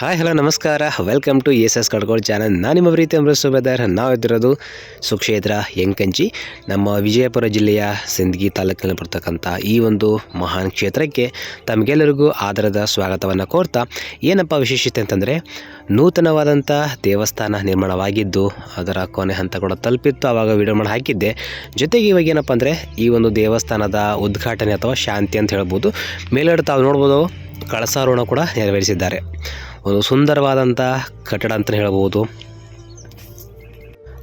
Hi hello ನಮಸ್ಕಾರ. Welcome to S S Kadgol channel ನಾನು ನಿಮ್ಮ ಪ್ರೀತಿ ಅಮೃತ್ ಸುಬೇದಾರ್ ನಾವಿದ್ದಿರೋದು ಸುಕ್ಷೇತ್ರ ಯಂಕಂಚಿ ನಮ್ಮ ವಿಜಯಪುರ ಜಿಲ್ಲೆಯ ಸಿಂದಗಿ ತಾಲೂಕಿನಲ್ಲಿ ಬರ್ತಕ್ಕಂಥ ಈ ಒಂದು ಮಹಾನ್ ಕ್ಷೇತ್ರಕ್ಕೆ ತಮಗೆಲ್ಲರಿಗೂ ಆದರದ ಸ್ವಾಗತವನ್ನು ಕೋರ್ತಾ, ಏನಪ್ಪ ವಿಶೇಷತೆ ಅಂತಂದರೆ ನೂತನವಾದಂಥ ದೇವಸ್ಥಾನ ನಿರ್ಮಾಣವಾಗಿದ್ದು, ಅದರ ಕೊನೆ ಹಂತ ಕೂಡ ತಲುಪಿತ್ತು. ಆವಾಗ ವಿಡಿಯೋ ಮಾಡಿ ಹಾಕಿದ್ದೆ. ಜೊತೆಗೆ ಇವಾಗ ಏನಪ್ಪ ಅಂದರೆ, ಈ ಒಂದು ದೇವಸ್ಥಾನದ ಉದ್ಘಾಟನೆ ಅಥವಾ ಶಾಂತಿ ಅಂತ ಹೇಳ್ಬೋದು. ಮೇಲ್ಗಡೆ ತಾವು ನೋಡ್ಬೋದು, ಕಳಸಾರೋಹಣ ಕೂಡ ನೆರವೇರಿಸಿದ್ದಾರೆ. ಒಂದು ಸುಂದರವಾದಂಥ ಕಟ್ಟಡ ಅಂತಲೇ ಹೇಳ್ಬೋದು.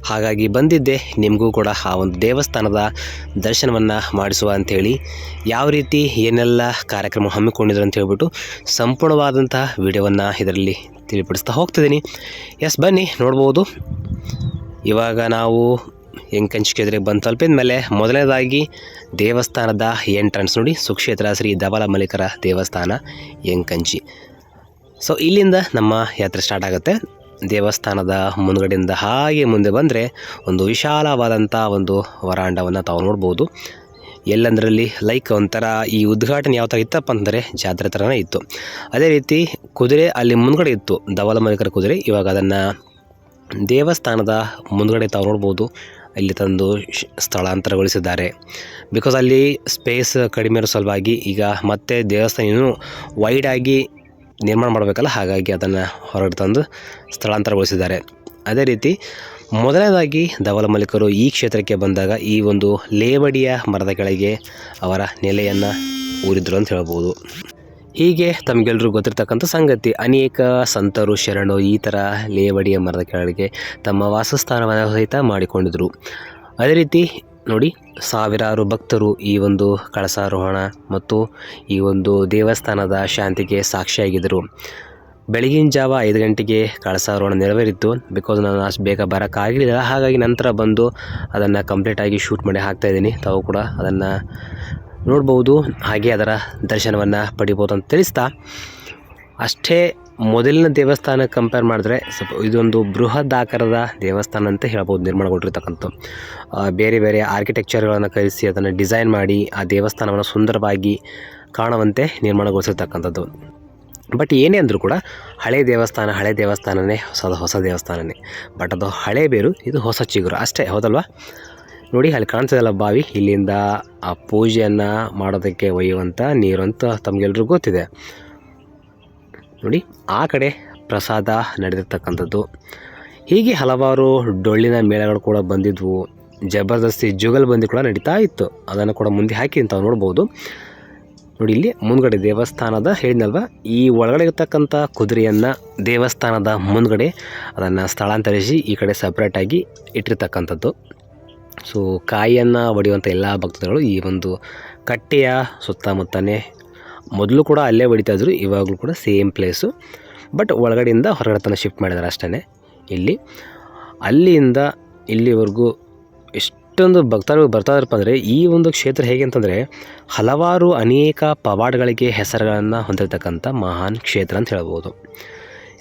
ಹಾಗಾಗಿ ಬಂದಿದ್ದೆ, ನಿಮಗೂ ಕೂಡ ಆ ಒಂದು ದೇವಸ್ಥಾನದ ದರ್ಶನವನ್ನು ಮಾಡಿಸುವ ಅಂಥೇಳಿ. ಯಾವ ರೀತಿ ಏನೆಲ್ಲ ಕಾರ್ಯಕ್ರಮ ಹಮ್ಮಿಕೊಂಡಿದ್ರು ಅಂತ ಹೇಳ್ಬಿಟ್ಟು ಸಂಪೂರ್ಣವಾದಂಥ ವಿಡಿಯೋವನ್ನು ಇದರಲ್ಲಿ ತಿಳಿಪಡಿಸ್ತಾ ಹೋಗ್ತಿದ್ದೀನಿ. ಎಸ್, ಬನ್ನಿ, ನೋಡ್ಬೋದು. ಇವಾಗ ನಾವು ಎಂಕಂಚಿಕೆದ್ರೆ ಬಂದು ತಲುಪಿದ ಮೇಲೆ ಮೊದಲನೇದಾಗಿ ದೇವಸ್ಥಾನದ ಎಂಟ್ರೆನ್ಸ್ ನೋಡಿ, ಸುಕ್ಷೇತ್ರ ಶ್ರೀ ಧವಲ ಮಲ್ಲಿಕರ ದೇವಸ್ಥಾನ, ಎಂಕಂಚಿ. ಸೊ ಇಲ್ಲಿಂದ ನಮ್ಮ ಯಾತ್ರೆ ಸ್ಟಾರ್ಟ್ ಆಗುತ್ತೆ. ದೇವಸ್ಥಾನದ ಮುಂದ್ಗಡೆಯಿಂದ ಹಾಗೆ ಮುಂದೆ ಬಂದರೆ ಒಂದು ವಿಶಾಲವಾದಂಥ ಒಂದು ವರಾಂಡವನ್ನು ತಾವು ನೋಡ್ಬೋದು. ಎಲ್ಲಂದರಲ್ಲಿ ಲೈಕ್ ಒಂಥರ ಈ ಉದ್ಘಾಟನೆ ಯಾವ ಥರ ಇತ್ತಪ್ಪ ಅಂದರೆ ಜಾತ್ರೆ ಥರನೇ ಇತ್ತು. ಅದೇ ರೀತಿ ಕುದುರೆ ಅಲ್ಲಿ ಮುಂದ್ಗಡೆ ಇತ್ತು. ಧವಲ ಮಲಿಕರ ಕುದುರೆ. ಇವಾಗ ಅದನ್ನು ದೇವಸ್ಥಾನದ ಮುಂದ್ಗಡೆ ತಾವು ನೋಡ್ಬೋದು. ಇಲ್ಲಿ ತಂದು ಸ್ಥಳಾಂತರಗೊಳಿಸಿದ್ದಾರೆ. ಬಿಕಾಸ್ ಅಲ್ಲಿ ಸ್ಪೇಸ್ ಕಡಿಮೆ ಇರೋ ಸಲುವಾಗಿ ಈಗ ಮತ್ತೆ ದೇವಸ್ಥಾನ ಇನ್ನೂ ವೈಡಾಗಿ ನಿರ್ಮಾಣ ಮಾಡಬೇಕಲ್ಲ, ಹಾಗಾಗಿ ಅದನ್ನು ಹೊರಗೆ ತಂದು ಸ್ಥಳಾಂತರಗೊಳಿಸಿದ್ದಾರೆ. ಅದೇ ರೀತಿ ಮೊದಲನೇದಾಗಿ ಧವಲ ಮಲ್ಲಿಕರು ಈ ಕ್ಷೇತ್ರಕ್ಕೆ ಬಂದಾಗ ಈ ಒಂದು ಲೇವಡಿಯ ಮರದ ಕೆಳಗೆ ಅವರ ನೆಲೆಯನ್ನು ಊರಿದ್ರು ಅಂತ ಹೇಳ್ಬೋದು. ಹೀಗೆ ತಮಗೆಲ್ಲರೂ ಗೊತ್ತಿರ್ತಕ್ಕಂಥ ಸಂಗತಿ, ಅನೇಕ ಸಂತರು ಶರಣು ಈ ಥರ ಲೇವಡಿಯ ಮರದ ಕೆಳಗೆ ತಮ್ಮ ವಾಸಸ್ಥಾನವನ್ನು ಸಹಿತ ಮಾಡಿಕೊಂಡಿದ್ದರು ಅದೇ ರೀತಿ ನೋಡಿ, ಸಾವಿರಾರು ಭಕ್ತರು ಈ ಒಂದು ಕಳಸಾರೋಹಣ ಮತ್ತು ಈ ಒಂದು ದೇವಸ್ಥಾನದ ಶಾಂತಿಗೆ ಸಾಕ್ಷಿಯಾಗಿದ್ದರು. ಬೆಳಗಿನ ಜಾವ ಐದು ಗಂಟೆಗೆ ಕಳಸಾರೋಹಣ ನೆರವೇರಿತ್ತು ಬಿಕಾಸ್ ನಾನು ಅಷ್ಟು ಬೇಗ ಬರೋಕ್ಕಾಗಲಿಲ್ಲ, ಹಾಗಾಗಿ ನಂತರ ಬಂದು ಅದನ್ನು ಕಂಪ್ಲೀಟಾಗಿ ಶೂಟ್ ಮಾಡಿ ಹಾಕ್ತಾಯಿದ್ದೀನಿ ತಾವು ಕೂಡ ಅದನ್ನು ನೋಡ್ಬೋದು, ಹಾಗೆ ಅದರ ದರ್ಶನವನ್ನು ಪಡಿಬೋದು ಅಂತ ತಿಳಿಸ್ತಾ. ಅಷ್ಟೇ ಮೊದಲಿನ ದೇವಸ್ಥಾನಕ್ಕೆ ಕಂಪೇರ್ ಮಾಡಿದ್ರೆ ಸ್ವಲ್ಪ ಇದೊಂದು ಬೃಹದ್ ಆಕಾರದ ದೇವಸ್ಥಾನ ಅಂತ ಹೇಳ್ಬೋದು ನಿರ್ಮಾಣಗೊಂಡಿರ್ತಕ್ಕಂಥ ಬೇರೆ ಬೇರೆ ಆರ್ಕಿಟೆಕ್ಚರ್ಗಳನ್ನು ಕಲಿಸಿ ಅದನ್ನು ಡಿಸೈನ್ ಮಾಡಿ ಆ ದೇವಸ್ಥಾನವನ್ನು ಸುಂದರವಾಗಿ ಕಾಣುವಂತೆ ನಿರ್ಮಾಣಗೊಳಿಸಿರ್ತಕ್ಕಂಥದ್ದು. ಬಟ್ ಏನೇ ಅಂದರೂ ಕೂಡ ಹಳೆ ದೇವಸ್ಥಾನ, ಹಳೆ ದೇವಸ್ಥಾನವೇ ಹೊಸ ಹೊಸ ದೇವಸ್ಥಾನವೇ ಬಟ್ ಅದು ಹಳೆ ಬೇರು, ಇದು ಹೊಸ ಚಿಗುರು. ಅಷ್ಟೇ, ಹೌದಲ್ವಾ? ನೋಡಿ, ಅಲ್ಲಿ ಕಾಣ್ತದಲ್ಲ ಬಾವಿ, ಇಲ್ಲಿಂದ ಆ ಪೂಜೆಯನ್ನು ಮಾಡೋದಕ್ಕೆ ಒಯ್ಯುವಂಥ ನೀರು ಅಂತ ತಮಗೆಲ್ರಿಗೂ ಗೊತ್ತಿದೆ. ನೋಡಿ, ಆ ಕಡೆ ಪ್ರಸಾದ ನಡೆದಿರ್ತಕ್ಕಂಥದ್ದು. ಹೀಗೆ ಹಲವಾರು ಡೊಳ್ಳಿನ ಮೇಳಗಳು ಕೂಡ ಬಂದಿದ್ವು. ಜಬರ್ದಸ್ತಿ ಜುಗಲ್ ಬಂದಿ ಕೂಡ ನಡೀತಾ ಇತ್ತು. ಅದನ್ನು ಕೂಡ ಮುಂದೆ ಹಾಕಿ ಅಂತ ನೋಡ್ಬೋದು. ನೋಡಿ, ಇಲ್ಲಿ ಮುಂದ್ಗಡೆ ದೇವಸ್ಥಾನದ ಹೇಳಿದ್ನಲ್ವ? ಈ ಒಳಗಡೆ ಇರ್ತಕ್ಕಂಥ ಕುದುರೆಯನ್ನು ದೇವಸ್ಥಾನದ ಮುಂದ್ಗಡೆ ಅದನ್ನು ಸ್ಥಳಾಂತರಿಸಿ ಈ ಕಡೆ ಸಪ್ರೇಟಾಗಿ ಇಟ್ಟಿರ್ತಕ್ಕಂಥದ್ದು. ಸೊ ಕಾಯಿಯನ್ನು ಒಡೆಯುವಂಥ ಎಲ್ಲ ಭಕ್ತಗಳು ಈ ಒಂದು ಕಟ್ಟೆಯ ಸುತ್ತಮುತ್ತನೇ ಮೊದಲು ಕೂಡ ಅಲ್ಲೇ ಹೊಡಿತಾ ಇದ್ರು, ಇವಾಗಲೂ ಕೂಡ ಸೇಮ್ ಪ್ಲೇಸು. ಬಟ್ ಒಳಗಡೆಯಿಂದ ಹೊರಗಡೆ ತನಕ ಶಿಫ್ಟ್ ಮಾಡಿದ್ದಾರೆ ಅಷ್ಟೇ ಇಲ್ಲಿ. ಅಲ್ಲಿಯಿಂದ ಇಲ್ಲಿವರೆಗೂ ಎಷ್ಟೊಂದು ಭಕ್ತಾದಿಗಳು ಬರ್ತಾ ಇದ್ರಪ್ಪ ಅಂದರೆ, ಈ ಒಂದು ಕ್ಷೇತ್ರ ಹೇಗೆ ಅಂತಂದರೆ, ಹಲವಾರು ಅನೇಕ ಪವಾಡಗಳಿಗೆ ಹೆಸರುಗಳನ್ನು ಹೊಂದಿರತಕ್ಕಂಥ ಮಹಾನ್ ಕ್ಷೇತ್ರ ಅಂತ ಹೇಳ್ಬೋದು.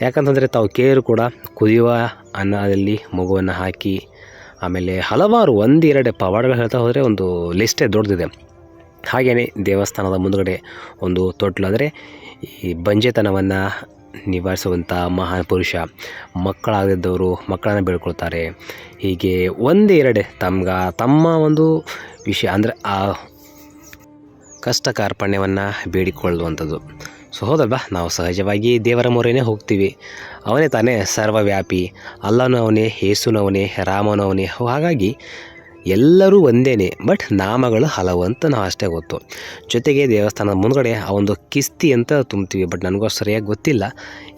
ಯಾಕಂತಂದರೆ ತಾವು ಕೇರು ಕೂಡ ಕುದಿಯುವ ಅನ್ನದಲ್ಲಿ ಮಗುವನ್ನು ಹಾಕಿ, ಆಮೇಲೆ ಹಲವಾರು ಒಂದೆರಡು ಪವಾಡಗಳು ಹೇಳ್ತಾ ಹೋದರೆ ಒಂದು ಲಿಸ್ಟೇ ದೊಡ್ಡದಿದೆ. ಹಾಗೆಯೇ ದೇವಸ್ಥಾನದ ಮುಂದುಗಡೆ ಒಂದು ತೊಟ್ಲು ಅಂದರೆ ಈ ಬಂಜೆತನವನ್ನು ನಿವಾರಿಸುವಂಥ ಮಹಾನ್ ಪುರುಷ ಮಕ್ಕಳಾಗದಿದ್ದವರು ಮಕ್ಕಳನ್ನು ಬೆಳ್ಕೊಳ್ತಾರೆ ಹೀಗೆ ಒಂದು ಎರಡೆ ತಮ್ಗ, ತಮ್ಮ ಒಂದು ವಿಷಯ ಅಂದರೆ ಆ ಕಷ್ಟ ಕಾರ್ಪಣ್ಯವನ್ನು ಬೇಡಿಕೊಳ್ಳುವಂಥದ್ದು. ಸೊ ಹೌದಲ್ವಾ ನಾವು ಸಹಜವಾಗಿ ದೇವರ ಮೊರೆನೇ ಹೋಗ್ತೀವಿ. ಅವನೇ ತಾನೇ ಸರ್ವವ್ಯಾಪಿ ಅಲ್ಲನೂ ಅವನೇ ಯೇಸುನವನೇ, ರಾಮನವನೇ. ಹಾಗಾಗಿ ಎಲ್ಲರೂ ಒಂದೇನೆ, ಬಟ್ ನಾಮಗಳು ಹಲವು ಅಂತ ನಾವು ಅಷ್ಟೇ ಗೊತ್ತು. ಜೊತೆಗೆ ದೇವಸ್ಥಾನದ ಮುಂದ್ಗಡೆ ಆ ಒಂದು ಕಿಸ್ತಿ ಅಂತ ತುಂಬ್ತೀವಿ, ಬಟ್ ನನಗೂ ಸರಿಯಾಗಿ ಗೊತ್ತಿಲ್ಲ.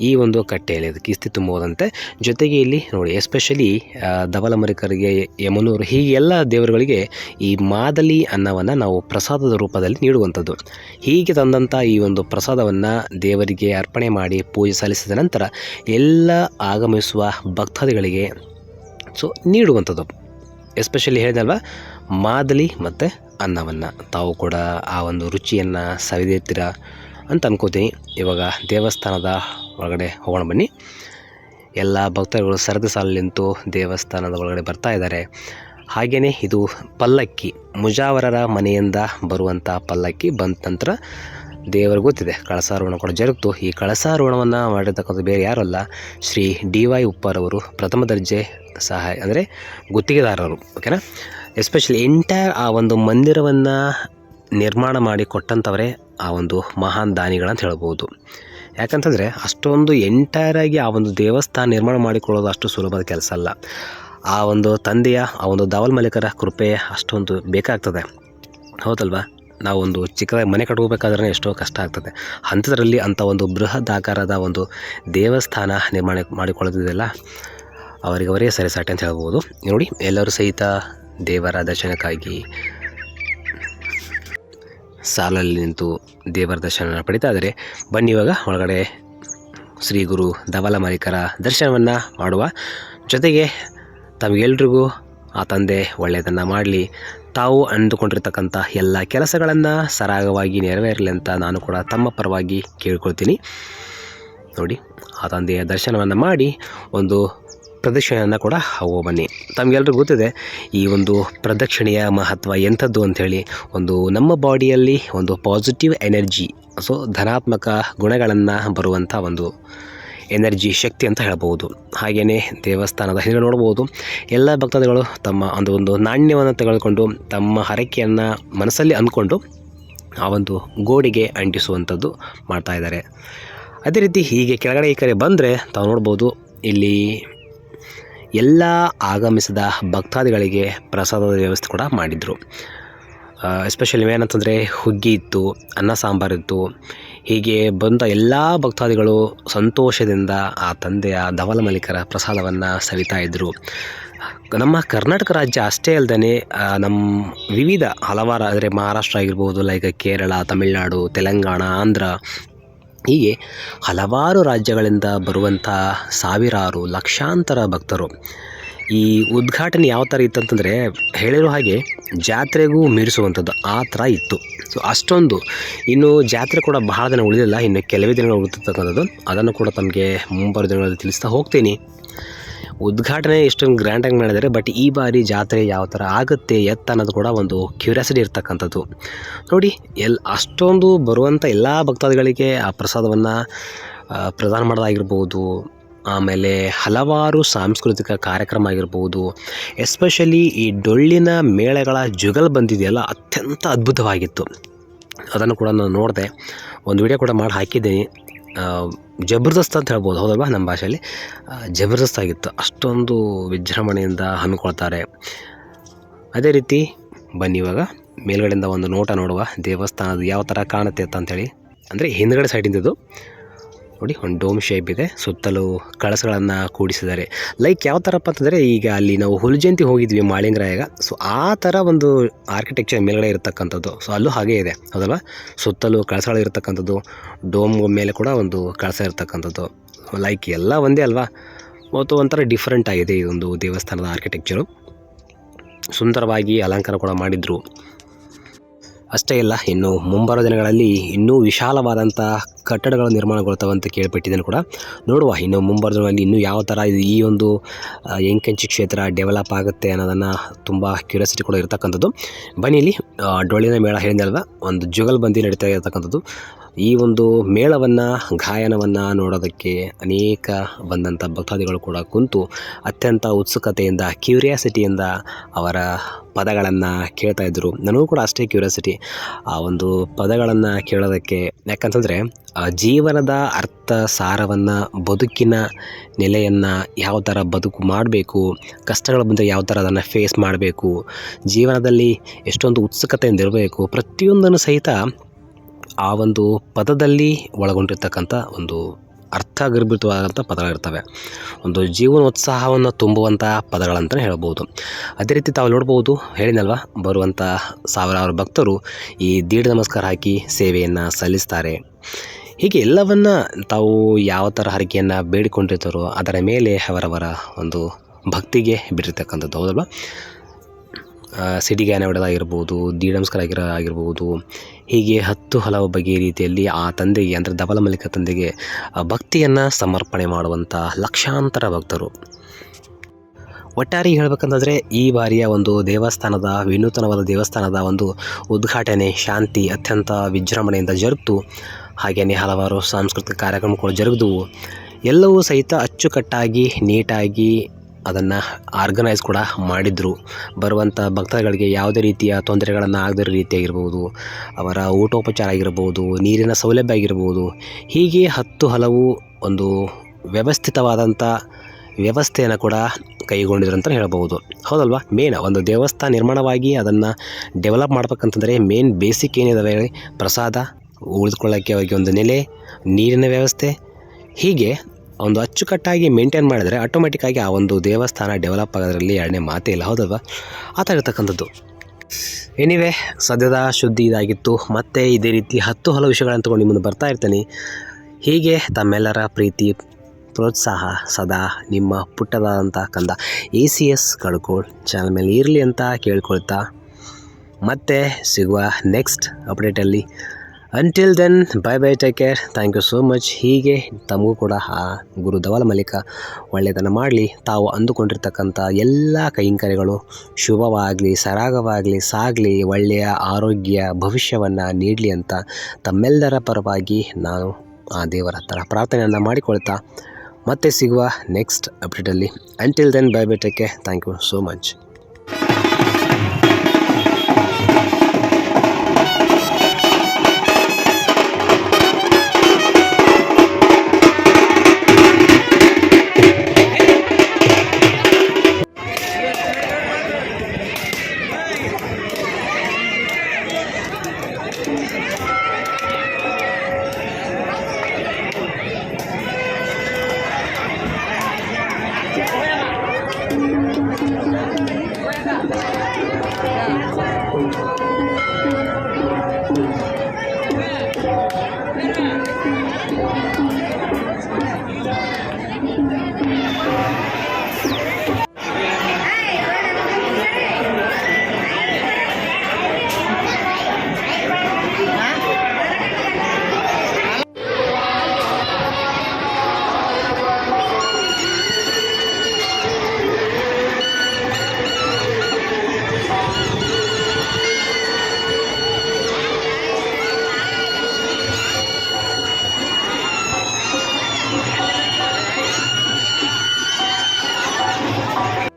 ಈ ಒಂದು ಕಟ್ಟೆಯಲ್ಲಿ ಅದು ಕಿಸ್ತಿ ತುಂಬುವುದಂತೆ ಜೊತೆಗೆ ಇಲ್ಲಿ ನೋಡಿ, ಎಸ್ಪೆಷಲಿ ಧವಲಮರಿಕರಿಗೆ, ಯಮನೂರು ಹೀಗೆಲ್ಲ ದೇವರುಗಳಿಗೆ ಈ ಮಾದಲಿ ಅನ್ನವನ್ನು ನಾವು ಪ್ರಸಾದದ ರೂಪದಲ್ಲಿ ನೀಡುವಂಥದ್ದು. ಹೀಗೆ ತಂದಂಥ ಈ ಒಂದು ಪ್ರಸಾದವನ್ನು ದೇವರಿಗೆ ಅರ್ಪಣೆ ಮಾಡಿ ಪೂಜೆ ಸಲ್ಲಿಸಿದ ನಂತರ ಎಲ್ಲ ಆಗಮಿಸುವ ಭಕ್ತಾದಿಗಳಿಗೆ ಸೊ, ನೀಡುವಂಥದ್ದು. ಎಸ್ಪೆಷಲಿ ಹೇಳಿದಲ್ವ, ಮಾದಲಿ ಮತ್ತು ಅನ್ನವನ್ನು. ತಾವು ಕೂಡ ಆ ಒಂದು ರುಚಿಯನ್ನು ಸವಿದಿರ್ತೀರ ಅಂತ ಅಂದ್ಕೋತೀನಿ ಇವಾಗ ದೇವಸ್ಥಾನದ ಒಳಗಡೆ ಹೋಗೋಣ ಬನ್ನಿ. ಎಲ್ಲ ಭಕ್ತರುಗಳು ಸರದಿ ಸಾಲಲ್ಲಿ ನಿಂತು ದೇವಸ್ಥಾನದ ಒಳಗಡೆ ಬರ್ತಾ ಇದ್ದಾರೆ. ಹಾಗೆಯೇ ಇದು ಪಲ್ಲಕ್ಕಿ, ಮುಜಾವರರ ಮನೆಯಿಂದ ಬರುವಂಥ ಪಲ್ಲಕ್ಕಿ ಬಂದ ನಂತರ ದೇವರಿಗೆ ಗೊತ್ತಿದೆ. ಕಳಸಾರೋಹಣ ಕೂಡ ಜರುಗಿತು ಈ ಕಳಸಾರೋಹಣವನ್ನು ಮಾಡಿರ್ತಕ್ಕಂಥ ಬೇರೆ ಯಾರಲ್ಲ ಶ್ರೀ ಡಿ ವೈ ಉಪ್ಪಾರವರು ಪ್ರಥಮ ದರ್ಜೆ ಸಹಾಯ ಅಂದರೆ ಗುತ್ತಿಗೆದಾರರು. ಓಕೆನಾ ಎಸ್ಪೆಷಲಿ ಎಂಟೈರ್ ಆ ಒಂದು ಮಂದಿರವನ್ನು ನಿರ್ಮಾಣ ಮಾಡಿ ಕೊಟ್ಟಂಥವರೇ ಆ ಒಂದು ಮಹಾನ್ ದಾನಿಗಳಂತ ಹೇಳ್ಬೋದು. ಯಾಕಂತಂದರೆ ಅಷ್ಟೊಂದು ಎಂಟೈರ್ ಆಗಿ ಆ ಒಂದು ದೇವಸ್ಥಾನ ನಿರ್ಮಾಣ ಮಾಡಿಕೊಳ್ಳೋದು ಅಷ್ಟು ಸುಲಭದ ಕೆಲಸ ಅಲ್ಲ. ಆ ಒಂದು ತಂದೆಯ, ಆ ಒಂದು ದಾವಲ್ ಮಲಿಕರ ಕೃಪೆ ಅಷ್ಟೊಂದು ಬೇಕಾಗ್ತದೆ. ಹೌದಲ್ವಾ? ನಾವು ಒಂದು ಚಿಕ್ಕದಾಗಿ ಮನೆ ಕಟ್ಕೋಬೇಕಾದ್ರೆ ಎಷ್ಟೋ ಕಷ್ಟ ಆಗ್ತದೆ. ಅಂಥದ್ರಲ್ಲಿ ಅಂಥ ಒಂದು ಬೃಹದ್ ಆಕಾರದ ಒಂದು ದೇವಸ್ಥಾನ ನಿರ್ಮಾಣ ಮಾಡಿಕೊಳ್ಳೋದಿದೆಯಲ್ಲ ಅವರಿಗೆ ಅವರೇ ಸರಿಸಾಟಿ ಅಂತ ಹೇಳ್ಬೋದು. ನೋಡಿ, ಎಲ್ಲರೂ ಸಹಿತ ದೇವರ ದರ್ಶನಕ್ಕಾಗಿ ಸಾಲಲ್ಲಿ ನಿಂತು ದೇವರ ದರ್ಶನ ಪಡಿತಾ ಇದ್ದಾರೆ. ಬನ್ನಿ ಇವಾಗ ಒಳಗಡೆ ಶ್ರೀ ಗುರು ಧವಲ ಮಾಲೀಕರ ದರ್ಶನವನ್ನು ಮಾಡುವ ಜೊತೆಗೆ ತಮಗೆಲ್ರಿಗೂ ಆ ತಂದೆ ಒಳ್ಳೆಯದನ್ನು ಮಾಡಲಿ. ತಾವು ಅಂದುಕೊಂಡಿರ್ತಕ್ಕಂಥ ಎಲ್ಲ ಕೆಲಸಗಳನ್ನು ಸರಾಗವಾಗಿ ನೆರವೇರಲಿ ಅಂತ ನಾನು ಕೂಡ ತಮ್ಮ ಪರವಾಗಿ ಕೇಳ್ಕೊಳ್ತೀನಿ. ನೋಡಿ, ಆ ತಂದೆಯ ದರ್ಶನವನ್ನು ಮಾಡಿ ಒಂದು ಪ್ರದಕ್ಷಿಣೆಯನ್ನು ಕೂಡ ಹೋಗೋ ಬನ್ನಿ. ತಮಗೆಲ್ಲರಿಗೂ ಗೊತ್ತಿದೆ, ಈ ಒಂದು ಪ್ರದಕ್ಷಿಣೆಯ ಮಹತ್ವ ಎಂಥದ್ದು ಅಂಥೇಳಿ. ಒಂದು ನಮ್ಮ ಬಾಡಿಯಲ್ಲಿ ಒಂದು ಪಾಸಿಟಿವ್ ಎನರ್ಜಿ ಸೊ ಧನಾತ್ಮಕ ಗುಣಗಳನ್ನು ಬರುವಂಥ ಒಂದು ಎನರ್ಜಿ ಶಕ್ತಿ ಅಂತ ಹೇಳ್ಬೋದು ಹಾಗೆಯೇ ದೇವಸ್ಥಾನದ ಹಿಂದೆ ನೋಡ್ಬೋದು ಎಲ್ಲ ಭಕ್ತಾದಿಗಳು ತಮ್ಮ ಒಂದು ಒಂದು ನಾಣ್ಯವನ್ನು ತೆಗೆದುಕೊಂಡು ತಮ್ಮ ಹರಕೆಯನ್ನು ಮನಸ್ಸಲ್ಲಿ ಅಂದ್ಕೊಂಡು ಆ ಒಂದು ಗೋಡೆಗೆ ಅಂಟಿಸುವಂಥದ್ದು ಮಾಡ್ತಾ ಇದ್ದಾರೆ. ಅದೇ ರೀತಿ ಹೀಗೆ ಕೆಳಗಡೆ ಈ ಕಡೆ ಬಂದರೆ ತಾವು ನೋಡ್ಬೋದು ಇಲ್ಲಿ ಎಲ್ಲ ಆಗಮಿಸಿದ ಭಕ್ತಾದಿಗಳಿಗೆ ಪ್ರಸಾದದ ವ್ಯವಸ್ಥೆ ಕೂಡ ಮಾಡಿದರು. ಎಸ್ಪೆಷಲಿ ಏನಂತಂದರೆ ಹುಗ್ಗಿ ಇತ್ತು, ಅನ್ನ ಸಾಂಬಾರಿತ್ತು ಹೀಗೆ ಬಂದ ಎಲ್ಲ ಭಕ್ತಾದಿಗಳು ಸಂತೋಷದಿಂದ ಆ ತಂದೆಯ ಧವಲ ಮಲಿಕರ ಪ್ರಸಾದವನ್ನು ಸವಿತಾ ಇದ್ದರು ನಮ್ಮ ಕರ್ನಾಟಕ ರಾಜ್ಯ ಅಷ್ಟೇ ಅಲ್ಲದೆ ನಮ್ಮ ವಿವಿಧ ಹಲವಾರು, ಅಂದರೆ ಮಹಾರಾಷ್ಟ್ರ ಆಗಿರ್ಬೋದು ಲೈಕ್ ಕೇರಳ, ತಮಿಳುನಾಡು, ತೆಲಂಗಾಣ, ಆಂಧ್ರ, ಹೀಗೆ ಹಲವಾರು ರಾಜ್ಯಗಳಿಂದ ಬರುವಂಥ ಸಾವಿರಾರು ಲಕ್ಷಾಂತರ ಭಕ್ತರು. ಈ ಉದ್ಘಾಟನೆ ಯಾವ ಥರ ಇತ್ತಂತಂದರೆ ಹೇಳಿರೋ ಹಾಗೆ ಜಾತ್ರೆಗೂ ಮೀರಿಸುವಂಥದ್ದು ಆ ಥರ ಇತ್ತು. ಸೊ ಅಷ್ಟೊಂದು ಇನ್ನು ಜಾತ್ರೆ ಕೂಡ ಬಹಳ ದಿನ ಉಳಿದಿಲ್ಲ ಇನ್ನು ಕೆಲವೇ ದಿನಗಳು ಉಳಿತಕ್ಕಂಥದ್ದು. ಅದನ್ನು ಕೂಡ ತಮಗೆ ಮುಂಬರುವ ದಿನಗಳಲ್ಲಿ ತಿಳಿಸ್ತಾ ಹೋಗ್ತೀನಿ. ಉದ್ಘಾಟನೆ ಎಷ್ಟೊಂದು ಗ್ರ್ಯಾಂಡಾಗಿ ಮಾಡಿದರೆ ಬಟ್ ಈ ಬಾರಿ ಜಾತ್ರೆ ಯಾವ ಥರ ಆಗುತ್ತೆ ಎತ್ತ ಅನ್ನೋದು ಕೂಡ ಒಂದು ಕ್ಯೂರಿಯಾಸಿಟಿ ಇರ್ತಕ್ಕಂಥದ್ದು. ನೋಡಿ, ಎಲ್ ಅಷ್ಟೊಂದು ಬರುವಂಥ ಎಲ್ಲ ಭಕ್ತಾದಿಗಳಿಗೆ ಆ ಪ್ರಸಾದವನ್ನು ಪ್ರದಾನ ಮಾಡೋದಾಗಿರ್ಬೋದು ಆಮೇಲೆ ಹಲವಾರು ಸಾಂಸ್ಕೃತಿಕ ಕಾರ್ಯಕ್ರಮ ಆಗಿರ್ಬೋದು ಎಸ್ಪೆಷಲಿ ಈ ಡೊಳ್ಳಿನ ಮೇಳಗಳ ಜುಗಲ್ ಬಂದಿದೆಯಲ್ಲ, ಅತ್ಯಂತ ಅದ್ಭುತವಾಗಿತ್ತು. ಅದನ್ನು ಕೂಡ ನಾನು ನೋಡಿದೆ. ಒಂದು ವಿಡಿಯೋ ಕೂಡ ಮಾಡಿ ಹಾಕಿದ್ದೀನಿ. ಜಬರ್ದಸ್ತ್ ಅಂತ ಹೇಳ್ಬೋದು, ಹೌದಲ್ವಾ ನಮ್ಮ ಭಾಷೆಯಲ್ಲಿ? ಜಬರ್ದಸ್ತ್ ಆಗಿತ್ತು. ಅಷ್ಟೊಂದು ವಿಜೃಂಭಣೆಯಿಂದ ಹಮ್ಮಿಕೊಳ್ತಾರೆ. ಅದೇ ರೀತಿ, ಬನ್ನಿ ಇವಾಗ, ಮೇಲ್ಗಡೆಯಿಂದ ಒಂದು ನೋಟ ನೋಡುವ ದೇವಸ್ಥಾನದ ಯಾವ ಥರ ಕಾಣುತ್ತೆ ಅಂತ ಅಂತೇಳಿ ಅಂದರೆ ಹಿಂದ್ಗಡೆ ಸೈಡಿಂದ ಇದು ನೋಡಿ ಒಂದು ಡೋಮ್ ಶೇಪ್ ಇದೆ. ಸುತ್ತಲೂ ಕಳಸಗಳನ್ನು ಕೂಡಿಸಿದ್ದಾರೆ. ಲೈಕ್ ಯಾವ ಥರಪ್ಪ ಅಂತಂದರೆ, ಈಗ ಅಲ್ಲಿ ನಾವು ಹುಲ್ಜಂತಿ ಹೋಗಿದ್ವಿ, ಮಾಳಿಂಗರಾಯಾಗ. ಸೊ ಆ ಥರ ಒಂದು ಆರ್ಕಿಟೆಕ್ಚರ್ ಮೇಲ್ಗಡೆ ಇರತಕ್ಕಂಥದ್ದು. ಸೊ ಅಲ್ಲೂ ಹಾಗೇ ಇದೆ, ಹೌದಲ್ವಾ? ಸುತ್ತಲೂ ಕಳಸಗಳು ಇರತಕ್ಕಂಥದ್ದು ಡೋಮ್ ಮೇಲೆ ಕೂಡ ಒಂದು ಕಳಸ ಇರತಕ್ಕಂಥದ್ದು. ಲೈಕ್ ಎಲ್ಲ ಒಂದೇ ಅಲ್ವಾ? ಮತ್ತು ಒಂಥರ ಡಿಫ್ರೆಂಟ್ ಆಗಿದೆ ಇದೊಂದು ದೇವಸ್ಥಾನದ ಆರ್ಕಿಟೆಕ್ಚರು ಸುಂದರವಾಗಿ ಅಲಂಕಾರ ಕೂಡ ಮಾಡಿದರು. ಅಷ್ಟೇ ಇಲ್ಲ ಇನ್ನು ಮುಂಬರುವ ದಿನಗಳಲ್ಲಿ ಇನ್ನೂ ವಿಶಾಲವಾದಂಥ ಕಟ್ಟಡಗಳು ನಿರ್ಮಾಣಗೊಳ್ತವೆ ಅಂತ ಕೇಳ್ಪಟ್ಟಿದ್ದೇನೆ ಕೂಡ. ನೋಡುವ, ಇನ್ನು ಮುಂಬರುವ ದಿನಗಳಲ್ಲಿ ಇನ್ನೂ ಯಾವ ಥರ ಇದು ಈ ಒಂದು ಎಂಕೆಂಚಿ ಕ್ಷೇತ್ರ ಡೆವಲಪ್ ಆಗುತ್ತೆ ಅನ್ನೋದನ್ನು ತುಂಬ ಕ್ಯೂರಿಯಾಸಿಟಿ ಕೂಡ ಇರತಕ್ಕಂಥದ್ದು. ಬನ್ನಿ ಇಲ್ಲಿ ಡೊಳ್ಳಿನ ಮೇಳ ಹೇಳಿದಲ್ವ ಒಂದು ಜುಗಲ್ ಬಂದಿ ನಡೀತಾ ಇರತಕ್ಕಂಥದ್ದು. ಈ ಒಂದು ಮೇಳವನ್ನು, ಗಾಯನವನ್ನು ನೋಡೋದಕ್ಕೆ ಅನೇಕ ಬಂದಂಥ ಭಕ್ತಾದಿಗಳು ಕೂಡ ಕುಂತು ಅತ್ಯಂತ ಉತ್ಸುಕತೆಯಿಂದ ಕ್ಯೂರಿಯಾಸಿಟಿಯಿಂದ ಅವರ ಪದಗಳನ್ನು ಕೇಳ್ತಾ ಇದ್ದರು ನನಗೂ ಕೂಡ ಅಷ್ಟೇ ಕ್ಯೂರಿಯಾಸಿಟಿ ಆ ಒಂದು ಪದಗಳನ್ನು ಕೇಳೋದಕ್ಕೆ, ಯಾಕಂತಂದರೆ ಜೀವನದ ಅರ್ಥ ಸಾರವನ್ನು, ಬದುಕಿನ ನೆಲೆಯನ್ನು ಯಾವ ಥರ ಬದುಕು ಮಾಡಬೇಕು, ಕಷ್ಟಗಳು ಬಂದರೆ ಯಾವ ಥರ ಅದನ್ನು ಫೇಸ್ ಮಾಡಬೇಕು, ಜೀವನದಲ್ಲಿ ಎಷ್ಟೊಂದು ಉತ್ಸುಕತೆಯಿಂದ ಇರಬೇಕು, ಪ್ರತಿಯೊಂದನ್ನು ಸಹಿತ ಆ ಒಂದು ಪದದಲ್ಲಿ ಒಳಗೊಂಡಿರ್ತಕ್ಕಂಥ ಒಂದು ಅರ್ಥಗರ್ಭಿತವಾದಂಥ ಪದಗಳಿರ್ತವೆ ಒಂದು ಜೀವನೋತ್ಸಾಹವನ್ನು ತುಂಬುವಂಥ ಪದಗಳಂತಲೇ ಹೇಳ್ಬೋದು. ಅದೇ ರೀತಿ ತಾವು ನೋಡ್ಬೋದು ಹೇಳಿನಲ್ವ ಬರುವಂಥ ಸಾವಿರಾರು ಭಕ್ತರು ಈ ದೀಢ ನಮಸ್ಕಾರ ಹಾಕಿ ಸೇವೆಯನ್ನು ಸಲ್ಲಿಸ್ತಾರೆ. ಹೀಗೆ ಎಲ್ಲವನ್ನ ತಾವು ಯಾವ ಥರ ಹರಕೆಯನ್ನು ಬೇಡಿಕೊಂಡಿರ್ತಾರೋ ಅದರ ಮೇಲೆ ಅವರವರ ಒಂದು ಭಕ್ತಿಗೆ ಬಿಟ್ಟಿರ್ತಕ್ಕಂಥದ್ದು ಹೌದಲ್ವಾ? ಆ, ಸಿಡಿಗಾನ ದೀಡಂಸ್ಕರ ಆಗಿರ ಆಗಿರ್ಬೋದು ಹೀಗೆ ಹತ್ತು ಹಲವು ಬಗೆಯ ರೀತಿಯಲ್ಲಿ ಆ ತಂದೆಗೆ ಅಂದರೆ ಧವಲ ಮಲ್ಲಿಕ ತಂದೆಗೆ ಭಕ್ತಿಯನ್ನು ಸಮರ್ಪಣೆ ಮಾಡುವಂಥ ಲಕ್ಷಾಂತರ ಭಕ್ತರು. ಒಟ್ಟಾರೆ ಹೇಳಬೇಕಂತಂದರೆ ಈ ಬಾರಿಯ ಒಂದು ದೇವಸ್ಥಾನದ ವಿನೂತನವಾದ ದೇವಸ್ಥಾನದ ಒಂದು ಉದ್ಘಾಟನೆ ಶಾಂತಿ ಅತ್ಯಂತ ವಿಜೃಂಭಣೆಯಿಂದ ಜರುಗಿತು. ಹಾಗೆಯೇ ಹಲವಾರು ಸಾಂಸ್ಕೃತಿಕ ಕಾರ್ಯಕ್ರಮಗಳು ಜರುಗಿದವು. ಎಲ್ಲವೂ ಸಹಿತ ಅಚ್ಚುಕಟ್ಟಾಗಿ, ನೀಟಾಗಿ ಅದನ್ನು ಆರ್ಗನೈಸ್ ಕೂಡ ಮಾಡಿದರು. ಬರುವಂಥ ಭಕ್ತರುಗಳಿಗೆ ಯಾವುದೇ ರೀತಿಯ ತೊಂದರೆಗಳನ್ನು ಆಗದಿರೋ ರೀತಿಯಾಗಿರ್ಬೋದು, ಅವರ ಊಟೋಪಚಾರ ಆಗಿರ್ಬೋದು, ನೀರಿನ ಸೌಲಭ್ಯ ಆಗಿರ್ಬೋದು, ಹೀಗೆ ಹತ್ತು ಹಲವು ಒಂದು ವ್ಯವಸ್ಥಿತವಾದಂಥ ವ್ಯವಸ್ಥೆಯನ್ನು ಕೂಡ ಕೈಗೊಂಡಿದ್ರು ಅಂತ ಹೇಳ್ಬೋದು ಹೌದಲ್ವಾ? ಮೇನ್ ಒಂದು ದೇವಸ್ಥಾನ ನಿರ್ಮಾಣವಾಗಿ ಅದನ್ನು ಡೆವಲಪ್ ಮಾಡ್ಬೇಕಂತಂದರೆ ಮೇನ್ ಬೇಸಿಕ್ ಏನಿದಾವೆ ಪ್ರಸಾದ ಉಳಿದುಕೊಳ್ಳೋಕ್ಕೆ ಅವರಿಗೆ ಒಂದು ನೆಲೆ, ನೀರಿನ ವ್ಯವಸ್ಥೆ. ಹೀಗೆ ಒಂದು ಅಚ್ಚುಕಟ್ಟಾಗಿ ಮೇಂಟೈನ್ ಮಾಡಿದರೆ ಆಟೋಮೆಟಿಕ್ಕಾಗಿ ಆ ಒಂದು ದೇವಸ್ಥಾನ ಡೆವಲಪ್ ಆಗೋದ್ರಲ್ಲಿ ಎರಡನೇ ಮಾತೇ ಇಲ್ಲ, ಹೌದಲ್ವಾ? ಆ ಥರ ಇರ್ತಕ್ಕಂಥದ್ದು. ಎನಿವೆ ಸದ್ಯದ ಶುದ್ಧಿ ಇದಾಗಿತ್ತು. ಮತ್ತೆ ಇದೇ ರೀತಿ ಹತ್ತು ಹಲವು ವಿಷಯಗಳನ್ನು ತಗೊಂಡು ನಿಮ್ಮನ್ನು ಬರ್ತಾ ಇರ್ತೇನೆ. ಹೀಗೆ ತಮ್ಮೆಲ್ಲರ ಪ್ರೀತಿ, ಪ್ರೋತ್ಸಾಹ ಸದಾ ನಿಮ್ಮ ಪುಟ್ಟದಾದಂಥ ಕಂದ A C S Kadkol channel ಮೇಲೆ ಇರಲಿ ಅಂತ ಕೇಳ್ಕೊಳ್ತಾ, ಮತ್ತೆ ಸಿಗುವ next ಅಪ್ಡೇಟಲ್ಲಿ until then bye bye take care thank you so much ಹೀಗೆ ತಮಗೂ ಕೂಡ ಆ ಗುರು ಧವಲ್ ಮಲ್ಲಿಕ ಒಳ್ಳೆಯದನ್ನು ಮಾಡಲಿ. ತಾವು ಅಂದುಕೊಂಡಿರ್ತಕ್ಕಂಥ ಎಲ್ಲ ಕೈಂಕರ್ಯಗಳು ಶುಭವಾಗಲಿ, ಸರಾಗವಾಗಲಿ, ಸಾಗಲಿ, ಒಳ್ಳೆಯ ಆರೋಗ್ಯ, ಭವಿಷ್ಯವನ್ನು ನೀಡಲಿ ಅಂತ ತಮ್ಮೆಲ್ಲರ ಪರವಾಗಿ ನಾನು ಆ ದೇವರ ಹತ್ರ ಪ್ರಾರ್ಥನೆಯನ್ನು ಮಾಡಿಕೊಳ್ತಾ ಮತ್ತೆ ಸಿಗುವ next ಅಪ್ಡೇಟಲ್ಲಿ until then bye bye take care thank you so much